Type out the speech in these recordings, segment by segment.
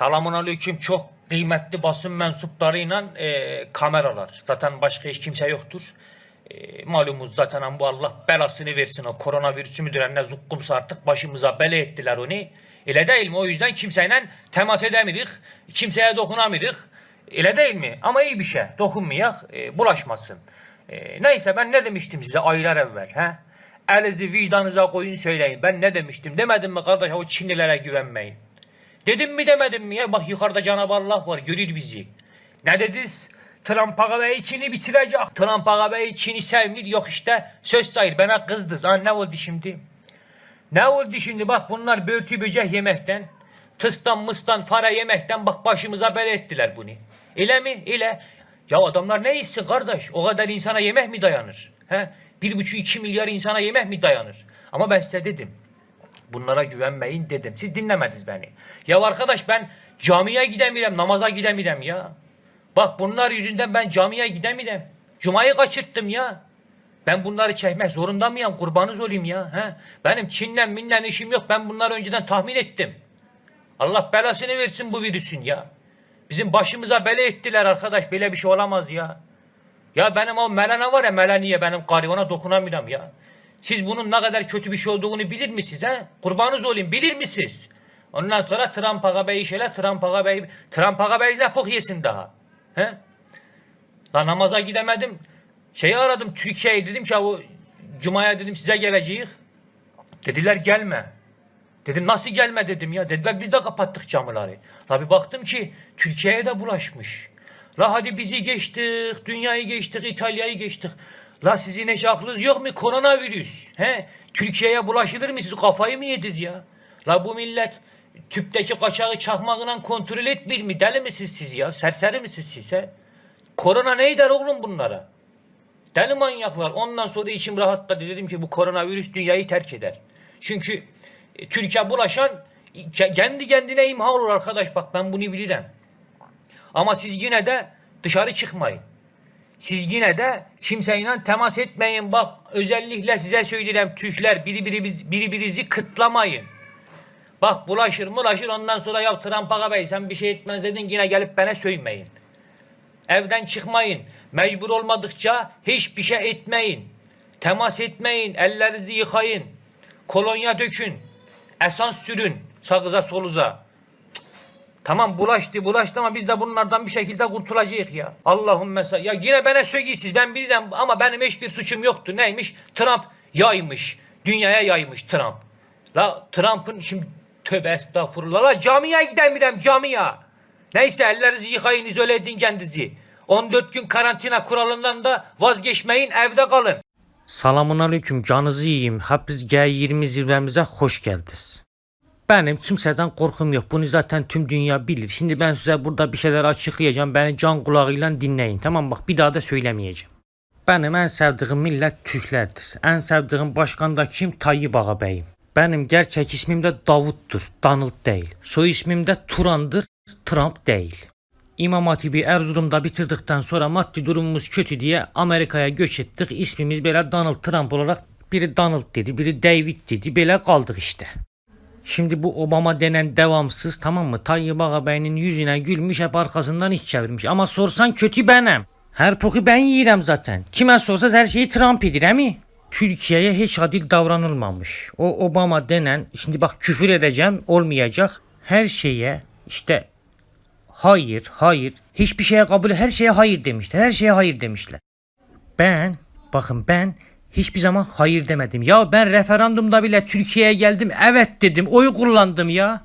Selamun aleyküm çok kıymetli basın mensuplarıyla e, kameralar. Zaten başka hiç kimse yoktur. E, malumuz zaten bu Allah belasını versin o koronavirüsü müdür ne zukkumsa artık başımıza bela ettiler onu. Öyle değil mi? O yüzden kimseyle temas edemirik. Kimseye dokunamirik. Öyle değil mi? Ama iyi bir şey. Dokunmayak, e, bulaşmasın. E, neyse ben ne demiştim size aylar evvel? He? Elinizi vicdanınıza koyun söyleyin. Ben ne demiştim? Demedim mi kardeş o Çinlilere güvenmeyin. Dedim mi demedim mi ya? Bak yukarıda Cenab-ı Allah var görür bizi. Ne dediniz? Trump Ağabey Çin'i bitirecek. Trump Ağabey Çin'i sevmir. Yok işte söz sayır bana kızdınız. Ha ne oldu şimdi? Ne oldu şimdi? Bak bunlar börtü böcek yemekten, tıstan mıstan fara yemekten bak başımıza bela ettiler bunu. İle mi? İle. Ya adamlar ne içsin kardeş? O kadar insana yemek mi dayanır? He? Bir buçuk iki milyar insana yemek mi dayanır? Ama ben size dedim. Bunlara güvenmeyin dedim. Siz dinlemediniz beni. Ya arkadaş ben camiye gidemiyorum, namaza gidemiyorum ya. Bak bunlar yüzünden ben camiye gidemiyorum. Cumayı kaçırttım ya. Ben bunları çekmek zorunda mıyım? Kurbanız olayım ya. He? Benim Çin'le minle işim yok. Ben bunları önceden tahmin ettim. Allah belasını versin bu virüsün ya. Bizim başımıza bela ettiler arkadaş. Böyle bir şey olamaz ya. Ya benim o Melana var ya Melaniye benim karı ona dokunamıyorum ya. Siz bunun ne kadar kötü bir şey olduğunu bilir misiniz he? Kurbanınız olayım bilir misiniz? Ondan sonra Trump ağabeyi şöyle Trump ağabeyi Trump ağabeyi pok yesin daha. He? La namaza gidemedim. Şeyi aradım Türkiye'yi dedim ki bu Cuma'ya dedim size geleceğiz. Dediler gelme. Dedim nasıl gelme dedim ya. Dediler biz de kapattık camıları. La bir baktım ki Türkiye'ye de bulaşmış. La hadi bizi geçtik, dünyayı geçtik, İtalya'yı geçtik. La sizin hiç aklınız yok mu koronavirüs? He? Türkiye'ye bulaşılır mı siz kafayı mı yediniz ya? La bu millet tüpteki kaçağı çakmağıyla kontrol etmiyor mi? Deli misiniz siz ya? Serseri misiniz siz he? Korona ne eder oğlum bunlara? Deli manyaklar. Ondan sonra içim rahatladı. Dedim ki bu koronavirüs dünyayı terk eder. Çünkü e, Türkiye bulaşan ke- kendi kendine imha olur arkadaş. Bak ben bunu bilirim. Ama siz yine de dışarı çıkmayın. Siz yine de kimseyle temas etmeyin. Bak özellikle size söyleyeyim Türkler biri biri biz biri birinizi kıtlamayın. Bak bulaşır bulaşır ondan sonra ya Trump ağabey sen bir şey etmez dedin yine gelip bana söylemeyin. Evden çıkmayın. Mecbur olmadıkça hiçbir şey etmeyin. Temas etmeyin. Ellerinizi yıkayın. Kolonya dökün. Esans sürün. Sağıza soluza. Tamam bulaştı bulaştı ama biz de bunlardan bir şekilde kurtulacağız ya. Allah'ım mesela. Ya yine bana söyleyesiz ben bilirim ama benim hiçbir suçum yoktu. Neymiş? Trump yaymış. Dünyaya yaymış Trump. La Trump'ın şimdi tövbe estağfurullah. La camiye gidemiyorum camiye. Neyse ellerinizi yıkayın izole edin kendinizi. 14 gün karantina kuralından da vazgeçmeyin evde kalın. Selamun aleyküm canınızı yiyeyim. Hepiniz G20 zirvemize hoş geldiniz. Benim kimseden korkum yok. Bunu zaten tüm dünya bilir. Şimdi ben size burada bir şeyler açıklayacağım. Beni can kulağıyla dinleyin. Tamam bak bir daha da söylemeyeceğim. Benim en sevdiğim millet Türklerdir. En sevdiğim başkan da kim? Tayyip Ağabeyim. Benim gerçek ismim de Davut'tur. Donald değil. Soy ismim de Turan'dır. Trump değil. İmam Hatip'i Erzurum'da bitirdikten sonra maddi durumumuz kötü diye Amerika'ya göç ettik. İsmimiz böyle Donald Trump olarak biri Donald dedi, biri David dedi. Böyle kaldık işte. Şimdi bu Obama denen devamsız tamam mı? Tayyip Ağabey'in yüzüne gülmüş hep arkasından iç çevirmiş. Ama sorsan kötü benim. Her poku ben yiyirem zaten. Kime sorsanız her şeyi Trump edir mi? Türkiye'ye hiç adil davranılmamış. O Obama denen şimdi bak küfür edeceğim olmayacak. Her şeye işte hayır hayır hiçbir şeye kabul her şeye hayır demişler. Her şeye hayır demişler. Ben bakın ben hiçbir zaman hayır demedim. Ya ben referandumda bile Türkiye'ye geldim evet dedim oy kullandım ya.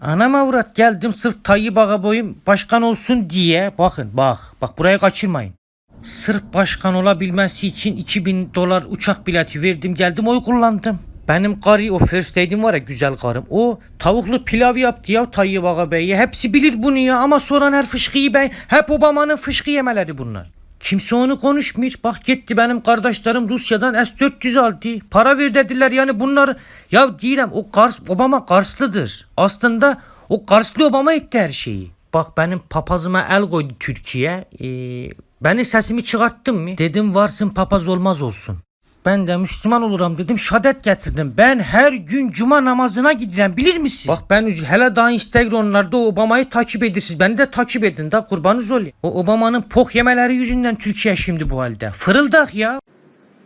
Anam avrat geldim sırf Tayyip Ağaboy'um başkan olsun diye. Bakın bak bak burayı kaçırmayın. Sırf başkan olabilmesi için 2000 dolar uçak bileti verdim geldim oy kullandım. Benim karı o first lady'm var ya güzel karım. O tavuklu pilav yaptı ya Tayyip Ağabey'e. Hepsi bilir bunu ya ama soran her fışkıyı ben. Hep Obama'nın fışkı yemeleri bunlar. Kimse onu konuşmuyor. Bak gitti benim kardeşlerim Rusya'dan S-400 aldı. Para ver dediler yani bunlar. Ya değilim o Kars, Obama Karslıdır. Aslında o Karslı Obama etti her şeyi. Bak benim papazıma el koydu Türkiye. Ee, beni sesimi çıkarttın mı? Dedim varsın papaz olmaz olsun. Ben de Müslüman olurum dedim şadet getirdim. Ben her gün cuma namazına gidiyorum bilir misin? Bak ben hele daha Instagram'larda Obama'yı takip edirsiniz. Beni de takip edin da kurbanınız olayım. O Obama'nın pok yemeleri yüzünden Türkiye şimdi bu halde. Fırıldak ya.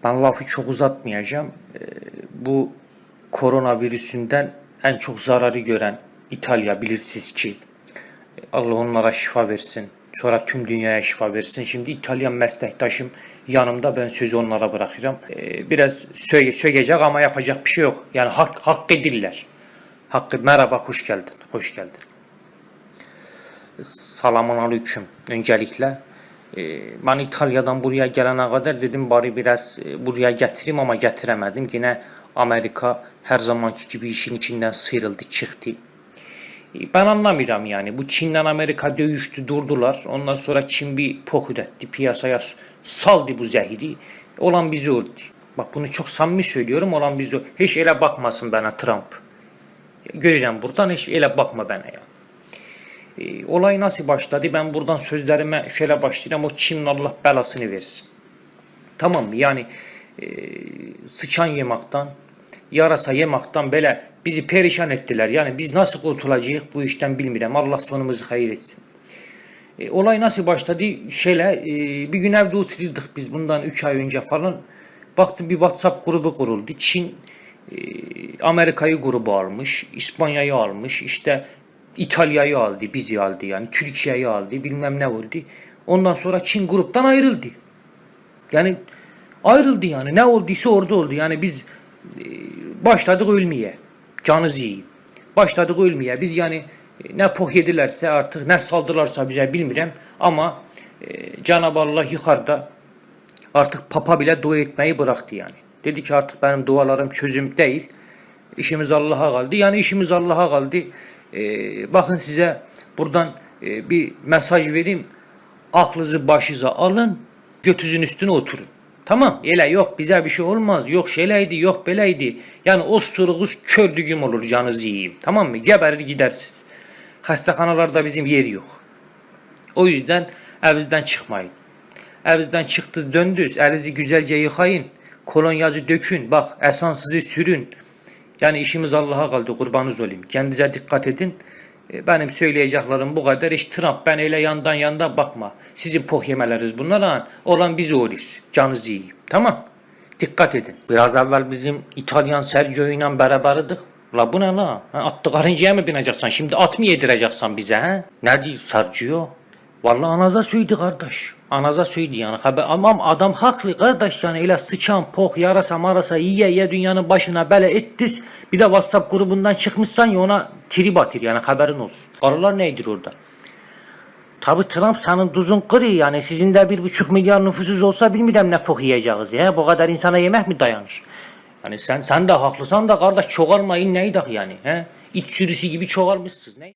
Ben lafı çok uzatmayacağım. Ee, bu koronavirüsünden en çok zararı gören İtalya bilirsiniz ki. Allah onlara şifa versin. Sonra tüm dünyaya şifa versin. Şimdi İtalyan meslektaşım yanımda ben sözü onlara bırakıram. Ee, biraz söyle, söyleyecek ama yapacak bir şey yok. Yani hak, hak edirler. Hakkı merhaba hoş geldin. Hoş geldin. Selamun aleyküm öncelikle. Ee, ben İtalya'dan buraya gelene kadar dedim bari biraz e, buraya getireyim ama getiremedim. Yine Amerika her zamanki gibi işin içinden sıyrıldı çıktı. Ben anlamıyorum yani. Bu Çin'den Amerika dövüştü durdular. Ondan sonra Çin bir pokut etti. Piyasaya saldı bu zehri. Olan bizi oldu. Bak bunu çok samimi söylüyorum. Olan bizi oldu. Hiç ele bakmasın bana Trump. Göreceğim buradan hiç ele bakma bana ya. E, olay nasıl başladı? Ben buradan sözlerime şöyle başlayayım. O Çin'in Allah belasını versin. Tamam mı? Yani e, sıçan yemaktan, yarasa yemaktan böyle bizi perişan ettiler. Yani biz nasıl kurtulacağız bu işten bilmiyorum. Allah sonumuzu hayır etsin. E, olay nasıl başladı? Şöyle e, bir gün evde oturuyorduk biz bundan 3 ay önce falan. Baktım bir WhatsApp grubu kuruldu. Çin e, Amerika'yı grubu almış, İspanya'yı almış, işte İtalya'yı aldı, bizi aldı yani Türkiye'yi aldı, bilmem ne oldu. Ondan sonra Çin gruptan ayrıldı. Yani ayrıldı yani. Ne olduysa orada oldu. Yani biz başladık ölmeye. Canı iyi. Başladık ölmeye. Biz yani e, ne poh yedilerse artık ne saldılarsa bize bilmirem ama e, Cenab-ı Allah yukarıda artık papa bile dua etmeyi bıraktı yani. Dedi ki artık benim dualarım çözüm değil. İşimiz Allah'a kaldı. Yani işimiz Allah'a kaldı. E, bakın size buradan e, bir mesaj vereyim. Aklınızı başınıza alın, götünüzün üstüne oturun. Tamam, ele yok bize bir şey olmaz, yok şeleydi, yok beleydi. Yani o suruğuz kör düğüm olur canınızı yiyeyim. Tamam mı? Geberir gidersiniz. Hastaxanalarda bizim yeri yok. O yüzden evinizden çıkmayın. Evinizden çıktınız döndünüz, elinizi güzelce yıkayın. Kolonyacı dökün, bak esansızı sürün. Yani işimiz Allah'a kaldı kurbanız olayım. Kendinize dikkat edin. E, Benim söyleyeceklerim bu kadar. Hiç Trump ben öyle yandan yandan bakma. Sizin poh yemeleriz bunlar lan. Olan bizi oluruz. Canınızı yiyeyim. Tamam. Dikkat edin. Biraz evvel bizim İtalyan Sergio ile beraberdik. La bu ne la? Ha, atlı karıncaya mı bineceksin? Şimdi at mı yedireceksin bize ha? Ne diyor Sergio? Vallahi anaza söyledi kardeş. Anaza söyledi yani. Haber, ama adam haklı kardeş yani öyle sıçan, pok, yarasa marasa yiye yiye dünyanın başına bele ettiz. Bir de WhatsApp grubundan çıkmışsan ya ona trip atır yani haberin olsun. Karılar neydir orada? Tabi Trump senin tuzun kırı yani sizin de bir buçuk milyar nüfusuz olsa bilmiyorum ne pok yiyeceğiz ya. Bu kadar insana yemek mi dayanır? Yani sen sen de haklısın da kardeş çoğalmayın neydi yani he? İt sürüsü gibi çoğalmışsınız. Ne?